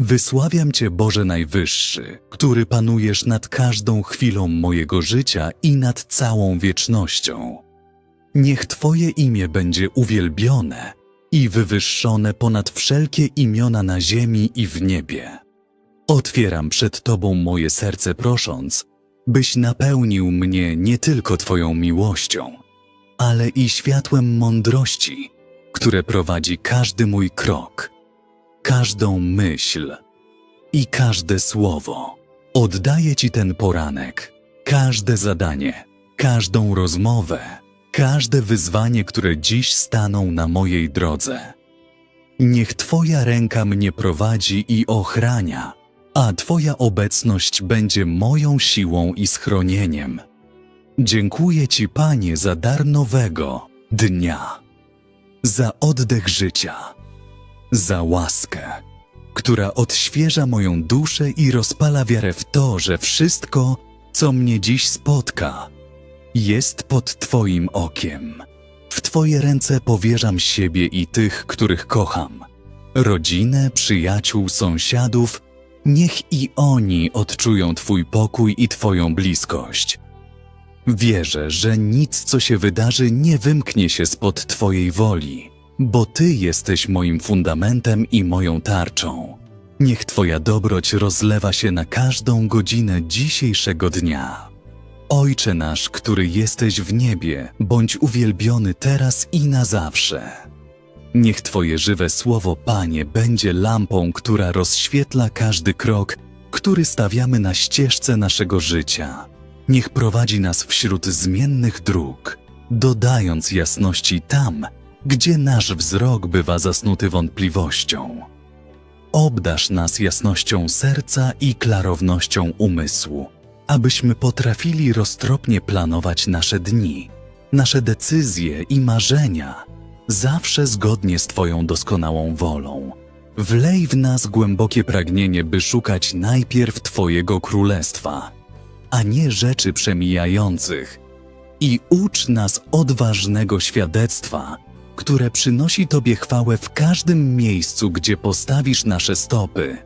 Wysławiam Cię, Boże Najwyższy, który panujesz nad każdą chwilą mojego życia i nad całą wiecznością. Niech Twoje imię będzie uwielbione i wywyższone ponad wszelkie imiona na ziemi i w niebie. Otwieram przed Tobą moje serce, prosząc, byś napełnił mnie nie tylko Twoją miłością, ale i światłem mądrości, które prowadzi każdy mój krok, każdą myśl i każde słowo. Oddaję Ci ten poranek, każde zadanie, każdą rozmowę, każde wyzwanie, które dziś staną na mojej drodze. Niech Twoja ręka mnie prowadzi i ochrania, a Twoja obecność będzie moją siłą i schronieniem. Dziękuję Ci, Panie, za dar nowego dnia, za oddech życia, za łaskę, która odświeża moją duszę i rozpala wiarę w to, że wszystko, co mnie dziś spotka, jest pod Twoim okiem. W Twoje ręce powierzam siebie i tych, których kocham. Rodzinę, przyjaciół, sąsiadów, niech i oni odczują Twój pokój i Twoją bliskość. Wierzę, że nic, co się wydarzy, nie wymknie się spod Twojej woli, bo Ty jesteś moim fundamentem i moją tarczą. Niech Twoja dobroć rozlewa się na każdą godzinę dzisiejszego dnia. Ojcze nasz, który jesteś w niebie, bądź uwielbiony teraz i na zawsze. Niech Twoje żywe słowo, Panie, będzie lampą, która rozświetla każdy krok, który stawiamy na ścieżce naszego życia. Niech prowadzi nas wśród zmiennych dróg, dodając jasności tam, gdzie nasz wzrok bywa zasnuty wątpliwością. Obdasz nas jasnością serca i klarownością umysłu, abyśmy potrafili roztropnie planować nasze dni, nasze decyzje i marzenia, zawsze zgodnie z Twoją doskonałą wolą. Wlej w nas głębokie pragnienie, by szukać najpierw Twojego królestwa, a nie rzeczy przemijających, i ucz nas odważnego świadectwa, które przynosi Tobie chwałę w każdym miejscu, gdzie postawisz nasze stopy.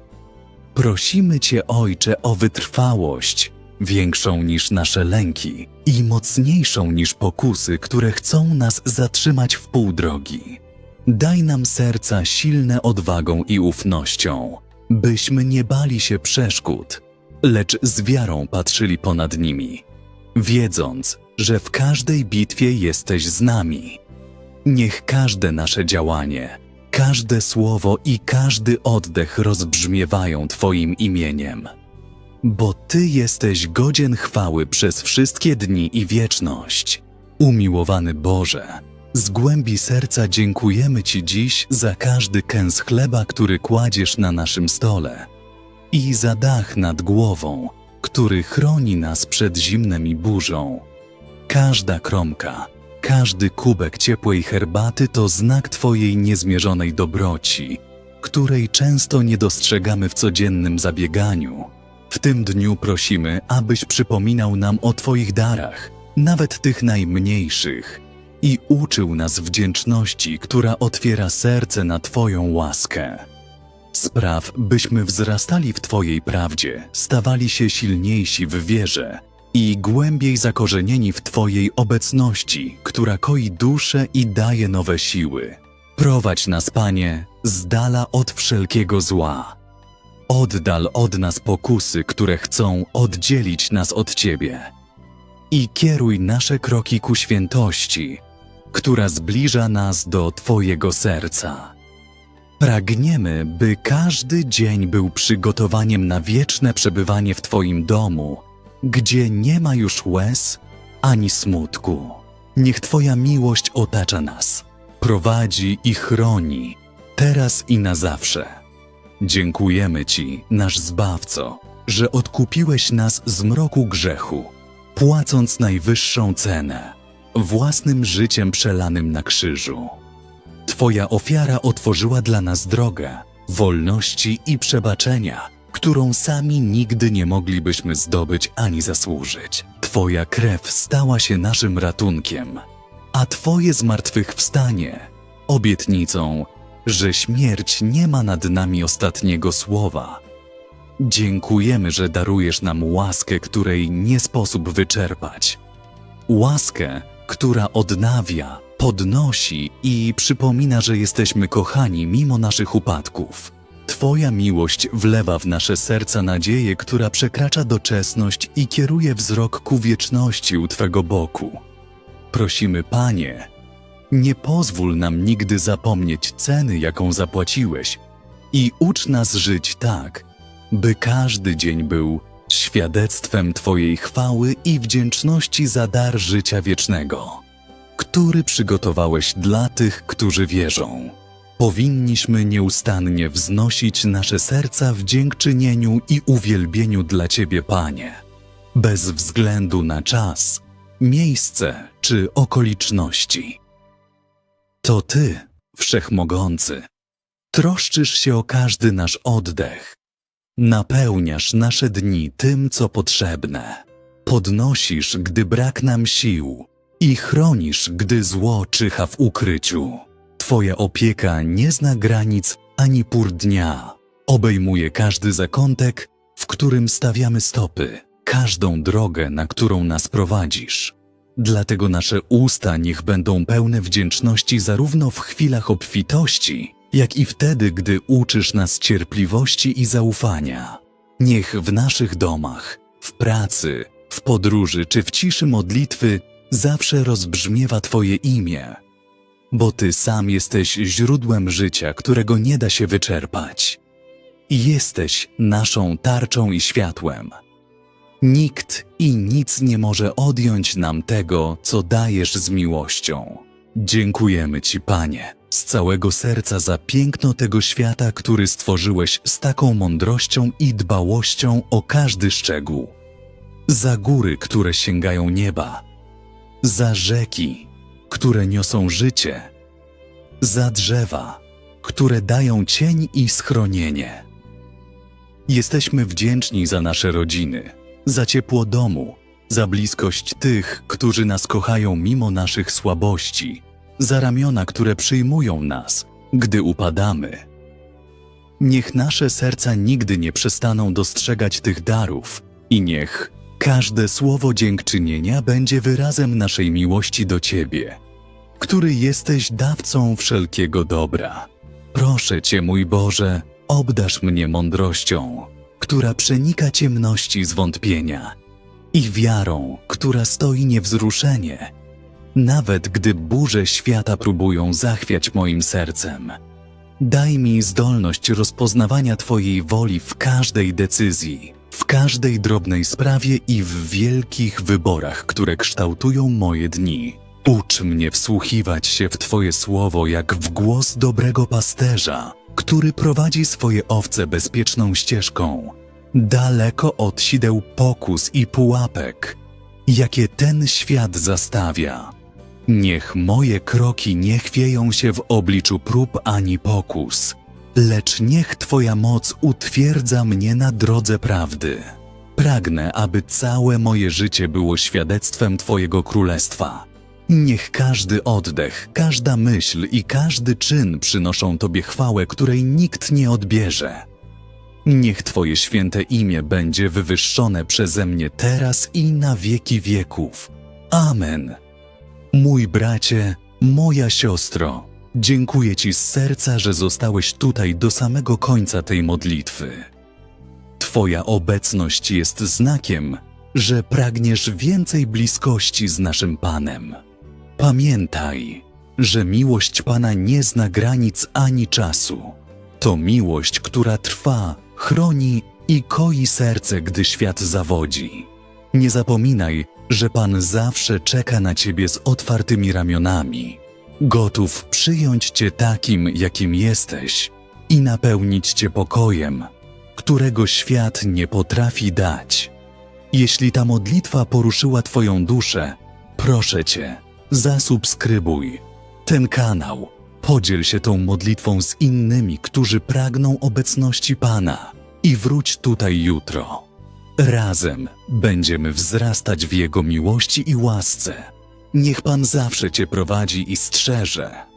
Prosimy Cię, Ojcze, o wytrwałość, większą niż nasze lęki i mocniejszą niż pokusy, które chcą nas zatrzymać w pół drogi. Daj nam serca silne odwagą i ufnością, byśmy nie bali się przeszkód, lecz z wiarą patrzyli ponad nimi, wiedząc, że w każdej bitwie jesteś z nami. Niech każde nasze działanie, każde słowo i każdy oddech rozbrzmiewają Twoim imieniem. Bo Ty jesteś godzien chwały przez wszystkie dni i wieczność. Umiłowany Boże, z głębi serca dziękujemy Ci dziś za każdy kęs chleba, który kładziesz na naszym stole i za dach nad głową, który chroni nas przed zimnem i burzą. Każda kromka, każdy kubek ciepłej herbaty to znak Twojej niezmierzonej dobroci, której często nie dostrzegamy w codziennym zabieganiu. W tym dniu prosimy, abyś przypominał nam o Twoich darach, nawet tych najmniejszych, i uczył nas wdzięczności, która otwiera serce na Twoją łaskę. Spraw, byśmy wzrastali w Twojej prawdzie, stawali się silniejsi w wierze i głębiej zakorzenieni w Twojej obecności, która koi duszę i daje nowe siły. Prowadź nas, Panie, z dala od wszelkiego zła. Oddal od nas pokusy, które chcą oddzielić nas od Ciebie. I kieruj nasze kroki ku świętości, która zbliża nas do Twojego serca. Pragniemy, by każdy dzień był przygotowaniem na wieczne przebywanie w Twoim domu, gdzie nie ma już łez ani smutku. Niech Twoja miłość otacza nas, prowadzi i chroni, teraz i na zawsze. Dziękujemy Ci, nasz Zbawco, że odkupiłeś nas z mroku grzechu, płacąc najwyższą cenę, własnym życiem przelanym na krzyżu. Twoja ofiara otworzyła dla nas drogę wolności i przebaczenia, którą sami nigdy nie moglibyśmy zdobyć ani zasłużyć. Twoja krew stała się naszym ratunkiem, a Twoje zmartwychwstanie obietnicą że śmierć nie ma nad nami ostatniego słowa. Dziękujemy, że darujesz nam łaskę, której nie sposób wyczerpać. Łaskę, która odnawia, podnosi i przypomina, że jesteśmy kochani mimo naszych upadków. Twoja miłość wlewa w nasze serca nadzieję, która przekracza doczesność i kieruje wzrok ku wieczności u Twego boku. Prosimy, Panie, nie pozwól nam nigdy zapomnieć ceny, jaką zapłaciłeś, i ucz nas żyć tak, by każdy dzień był świadectwem Twojej chwały i wdzięczności za dar życia wiecznego, który przygotowałeś dla tych, którzy wierzą. Powinniśmy nieustannie wznosić nasze serca w dziękczynieniu i uwielbieniu dla Ciebie, Panie, bez względu na czas, miejsce czy okoliczności. To Ty, Wszechmogący, troszczysz się o każdy nasz oddech, napełniasz nasze dni tym, co potrzebne, podnosisz, gdy brak nam sił. I chronisz, gdy zło czyha w ukryciu. Twoja opieka nie zna granic ani pór dnia. Obejmuje każdy zakątek, w którym stawiamy stopy, każdą drogę, na którą nas prowadzisz. Dlatego nasze usta niech będą pełne wdzięczności zarówno w chwilach obfitości, jak i wtedy, gdy uczysz nas cierpliwości i zaufania. Niech w naszych domach, w pracy, w podróży czy w ciszy modlitwy zawsze rozbrzmiewa Twoje imię, bo Ty sam jesteś źródłem życia, którego nie da się wyczerpać. I jesteś naszą tarczą i światłem. Nikt i nic nie może odjąć nam tego, co dajesz z miłością. Dziękujemy Ci, Panie, z całego serca za piękno tego świata, który stworzyłeś z taką mądrością i dbałością o każdy szczegół. Za góry, które sięgają nieba, za rzeki, które niosą życie, za drzewa, które dają cień i schronienie. Jesteśmy wdzięczni za nasze rodziny, za ciepło domu, za bliskość tych, którzy nas kochają mimo naszych słabości, za ramiona, które przyjmują nas, gdy upadamy. Niech nasze serca nigdy nie przestaną dostrzegać tych darów i niech każde słowo dziękczynienia będzie wyrazem naszej miłości do Ciebie, który jesteś dawcą wszelkiego dobra. Proszę Cię, mój Boże, obdasz mnie mądrością, która przenika ciemności zwątpienia i wiarą, która stoi niewzruszenie, nawet gdy burze świata próbują zachwiać moim sercem. Daj mi zdolność rozpoznawania Twojej woli w każdej decyzji, w każdej drobnej sprawie i w wielkich wyborach, które kształtują moje dni. Ucz mnie wsłuchiwać się w Twoje słowo jak w głos dobrego pasterza, który prowadzi swoje owce bezpieczną ścieżką, daleko od sideł pokus i pułapek, jakie ten świat zastawia. Niech moje kroki nie chwieją się w obliczu prób ani pokus, lecz niech Twoja moc utwierdza mnie na drodze prawdy. Pragnę, aby całe moje życie było świadectwem Twojego królestwa. Niech każdy oddech, każda myśl i każdy czyn przynoszą Tobie chwałę, której nikt nie odbierze. Niech Twoje święte imię będzie wywyższone przeze mnie teraz i na wieki wieków. Amen. Mój bracie, moja siostro, dziękuję Ci z serca, że zostałeś tutaj do samego końca tej modlitwy. Twoja obecność jest znakiem, że pragniesz więcej bliskości z naszym Panem. Pamiętaj, że miłość Pana nie zna granic ani czasu. To miłość, która trwa, chroni i koi serce, gdy świat zawodzi. Nie zapominaj, że Pan zawsze czeka na Ciebie z otwartymi ramionami, gotów przyjąć Cię takim, jakim jesteś i napełnić Cię pokojem, którego świat nie potrafi dać. Jeśli ta modlitwa poruszyła Twoją duszę, proszę Cię, zasubskrybuj ten kanał. Podziel się tą modlitwą z innymi, którzy pragną obecności Pana i wróć tutaj jutro. Razem będziemy wzrastać w Jego miłości i łasce. Niech Pan zawsze Cię prowadzi i strzeże.